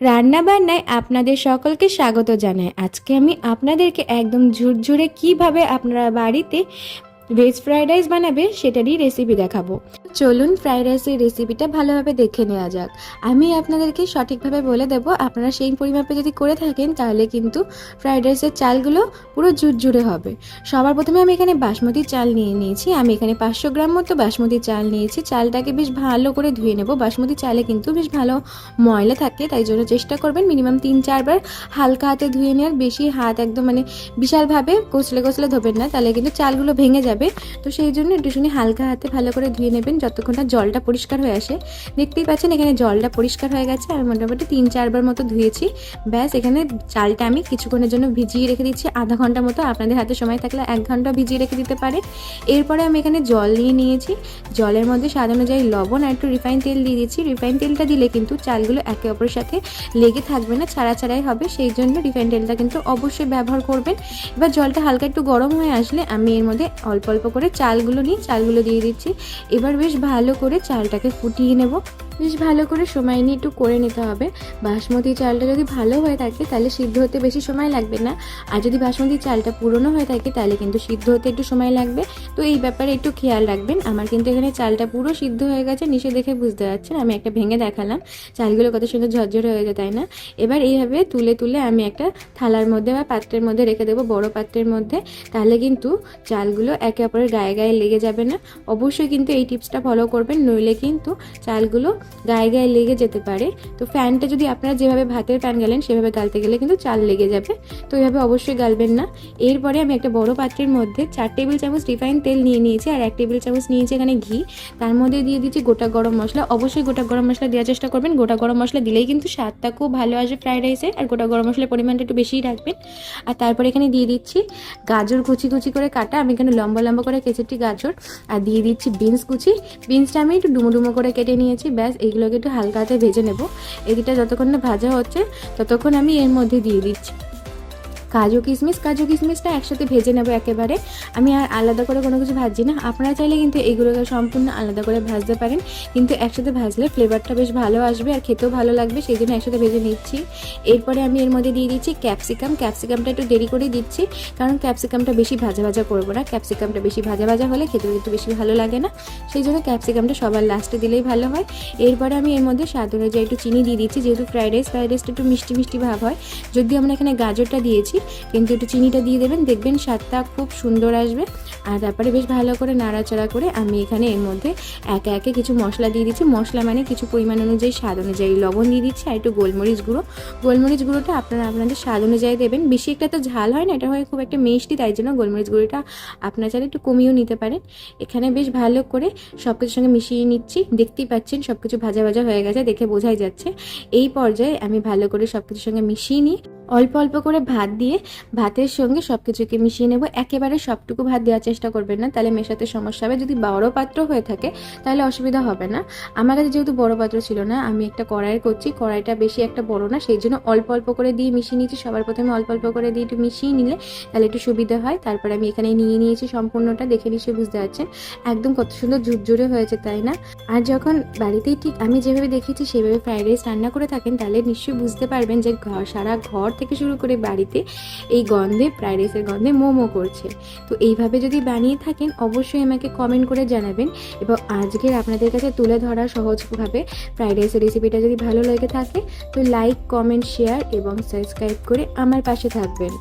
রান্না বান্নায় আপনাদের সকলকে স্বাগত জানাই। আজকে আমি আপনাদেরকে একদম ঝুরঝুরে কীভাবে আপনারা বাড়িতে ভেজ ফ্রাইড রাইস বানাবে সেটারই রেসিপি দেখাবো। চলুন ফ্রাইড রাইসের রেসিপিটা ভালোভাবে দেখে নেওয়া যাক। আমি আপনাদেরকে সঠিকভাবে বলে দেব, আপনারা সেই পরিমাপে যদি করে থাকেন, তাহলে কিন্তু ফ্রাইড রাইসের চালগুলো পুরো ঝুরঝুরে হবে। সবার প্রথমে আমি এখানে বাসমতি চাল নিয়ে নিয়েছি। আমি এখানে পাঁচশো গ্রাম মতো বাসমতি চাল নিয়েছি। চালটাকে বেশ ভালো করে ধুয়ে নেব। বাসমতি চালে কিন্তু বেশ ভালো ময়লা থাকে, তাই জন্য চেষ্টা করবেন মিনিমাম তিন চারবার হালকা হাতে ধুয়ে নেওয়ার। বেশি হাত একদম মানে বিশালভাবে কচলে কচলে ধোবেন না, তাহলে কিন্তু চালগুলো ভেঙে যাবে। তো সেই জন্য একটু হালকা হাতে ভালো করে ধুয়ে নেবেন। যতক্ষণ না জলটা পরিষ্কার হয়ে আসে, দেখতেই পাচ্ছেন এখানে জলটা পরিষ্কার হয়ে গেছে, আর মোটামুটি তিন চারবার মতো ধুয়েছি। ব্যাস, এখানে চালটা আমি কিছুক্ষণের জন্য ভিজিয়ে রেখে দিচ্ছি, আধা ঘণ্টা মতো। আপনাদের হাতে সময় থাকলে এক ঘণ্টা ভিজিয়ে রেখে দিতে পারেন এরপরে আমি এখানে জল নিয়ে নিয়েছি। জলের মধ্যে স্বাদ অনুযায়ী লবণ আর একটু রিফাইন তেল দিয়ে দিচ্ছি। রিফাইন তেলটা দিলে কিন্তু চালগুলো একে অপরের সাথে লেগে থাকবে না ছাড়া ছাড়াই হবে। সেই জন্য রিফাইন তেলটা কিন্তু অবশ্যই ব্যবহার করবেন। এবার জলটা হালকা একটু গরম হয়ে আসলে আমি এর মধ্যে অল্প অল্প করে চালগুলো নিয়ে, চালগুলো দিয়ে দিচ্ছি। এবার বেশ ভালো করে চালটাকে ফুটিয়ে নেব। বেশ ভালো করে সময় নিয়ে একটু করে নিতে হবে। বাসমতি চালটা যদি ভালো হয়ে থাকে, তাহলে সিদ্ধ হতে বেশি সময় লাগবে না। আর যদি বাসমতি চালটা পুরনো হয়ে থাকে, তাহলে কিন্তু সিদ্ধ হতে একটু সময় লাগবে। তো এই ব্যাপারে একটু খেয়াল রাখবেন। আমার কিন্তু এখানে চালটা পুরো সিদ্ধ হয়ে গেছে, নিচে দেখে বুঝতে পারছেন। আমি একটা ভেঙে দেখালাম। চালগুলো কত সুন্দর ঝরঝরে হয়ে যায় তাই না? এবার এইভাবে তুলে তুলে আমি একটা থালার মধ্যে বা পাত্রের মধ্যে রেখে দেবো, বড় পাত্রের মধ্যে। তাহলে কিন্তু চালগুলো একে অপরের গায়ে গায়ে লেগে যাবে না। অবশ্যই কিন্তু এই টিপসটা ফলো করবেন। নইলে কিন্তু চালগুলো গায়ে গায়ে লেগে যেতে পারে। তো ফ্যানটা যদি আপনারা যেভাবে ভাতের ফ্যান গেলেন, সেভাবে গালতে গেলে কিন্তু চাল লেগে যাবে। তো এইভাবে অবশ্যই গালবেন না। এরপরে আমি একটা বড় পাত্রের মধ্যে চার টেবিল চামচ রিফাইন তেল নিয়ে নিয়েছি আর এক টেবিল চামচ নিয়েছি এখানে ঘি। তার মধ্যে দিয়ে দিচ্ছি গোটা গরম মশলা। অবশ্যই গোটা গরম মশলা দেওয়ার চেষ্টা করবেন। গোটা গরম মশলা দিলেই কিন্তু স্বাদটা খুব ভালো আসবে ফ্রাইড রাইসে আর গোটা গরম মশলার পরিমাণটা একটু বেশিই রাখবেন। আর তারপরে এখানে দিয়ে দিচ্ছি গাজর কুচি কুচি করে কাটা। আমি এখানে লম্বা লম্বা করে কেচেটি গাজর। আর দিয়ে দিচ্ছি বিনস কুচি। বিনসটা আমি একটু ডুমো ডুমো করে কেটে নিয়েছি। ব্যাস এইগুলোকে একটু হালকা হাতে ভেজে নেব। এদিকটা যতক্ষণ না ভাজা হচ্ছে, ততক্ষণ আমি এর মধ্যে দিয়ে দিচ্ছি। কাজু কিশমিশ, কাজু কিশমিশটা একসাথে ভেজে নেব একেবারে। আমি আর আলাদা করে কোনো কিছু ভাজছি না। আপনারা চাইলে কিন্তু এগুলোকে সম্পূর্ণ আলাদা করে ভাজতে পারেন। কিন্তু একসাথে ভাজলে ফ্লেভারটা বেশ ভালো আসবে আর খেতেও ভালো লাগবে, সেই জন্য একসাথে ভেজে নিচ্ছি। এরপরে আমি এর মধ্যে দিয়ে দিচ্ছি ক্যাপসিকাম ক্যাপসিকামটা একটু দেরি করে দিচ্ছি, কারণ ক্যাপসিকামটা বেশি ভাজা ভাজা করব না। ক্যাপসিকামটা বেশি ভাজা ভাজা হলে খেতে কিন্তু বেশি ভালো লাগে না। সেই জন্য ক্যাপসিকামটা সবার লাস্টে দিলেই ভালো হয়। এরপরে আমি এর মধ্যে স্বাদ অনুযায়ী একটু চিনি দিয়ে দিচ্ছি, যেহেতু ফ্রাইড রাইস ফ্রাইড রাইসটা একটু মিষ্টি মিষ্টি ভাব হয়। যদি আমরা এখানে গাজরটা দিয়েছি কিন্তু একটু চিনিটা দিয়ে দেবেন, দেখবেন স্বাদটা খুব সুন্দর আসবে। আর তারপরে বেশ ভালো করে নাড়াচাড়া করে আমি এখানে এর মধ্যে একে একে কিছু মশলা দিয়ে দিচ্ছি। মশলা মানে কিছু পরিমাণ অনুযায়ী স্বাদ অনুযায়ী লবণ দিয়ে দিচ্ছি আর একটু গোলমরিচ গুঁড়ো। গোলমরিচ গুঁড়োটা আপনারা আপনাদের স্বাদ অনুযায়ী দেবেন। বেশি একটা তো ঝাল হয় না, এটা হয় খুব একটা মিষ্টি, তাই জন্য গোলমরিচ গুঁড়োটা আপনার চাইলে একটু কমিয়েও নিতে পারেন। এখানে বেশ ভালো করে সব কিছুর সঙ্গে মিশিয়ে নিচ্ছি। দেখতেই পাচ্ছেন সব কিছু ভাজা ভাজা হয়ে গেছে, দেখে বোঝাই যাচ্ছে। এই পর্যায়ে আমি ভালো করে সব কিছুর সঙ্গে মিশিয়ে নিই। অল্প অল্প করে ভাত দিয়ে ভাতের সঙ্গে সব কিছুকে মিশিয়ে নেব। একেবারে সবটুকু ভাত দেওয়ার চেষ্টা করবেন না, তাহলে মেশাতে সমস্যা হবে। যদি বড় পাত্র হয়ে থাকে, তাহলে অসুবিধা হবে না। আমার কাছে যেহেতু বড় পাত্র ছিল না, আমি একটা কড়াই করছি। কড়াইটা বেশি একটা বড় না সেই জন্য অল্প অল্প করে দিয়ে মিশিয়ে নিয়েছি। সবার প্রথমে অল্প অল্প করে দিয়ে একটু মিশিয়ে নিলে তাহলে একটু সুবিধা হয়। তারপরে আমি এখানে নিয়ে নিয়েছি সম্পূর্ণটা। দেখে নিশ্চয়ই বুঝতে পারছেন। একদম কত সুন্দর ঝুরঝুরে হয়েছে, তাই না? আর যখন বাড়িতেই ঠিক আমি যেভাবে দেখেছি সেভাবে ফ্রাইড রাইস রান্না করে থাকেন, তাহলে নিশ্চয়ই বুঝতে পারবেন যে ঘর, সারা ঘর থেকে শুরু করে বাড়িতে এই গন্ধে ফ্রাইড রাইসের গন্ধে মোমো করছে। তো এইভাবে যদি বানিয়ে থাকেন, অবশ্যই আমাকে কমেন্ট করে জানাবেন এবং আজকের আপনাদের কাছে তুলে ধরা সহজভাবে ফ্রাইড রাইসের রেসিপিটা যদি ভালো লেগে থাকে, তো লাইক কমেন্ট শেয়ার এবং সাবস্ক্রাইব করে আমার পাশে থাকবেন।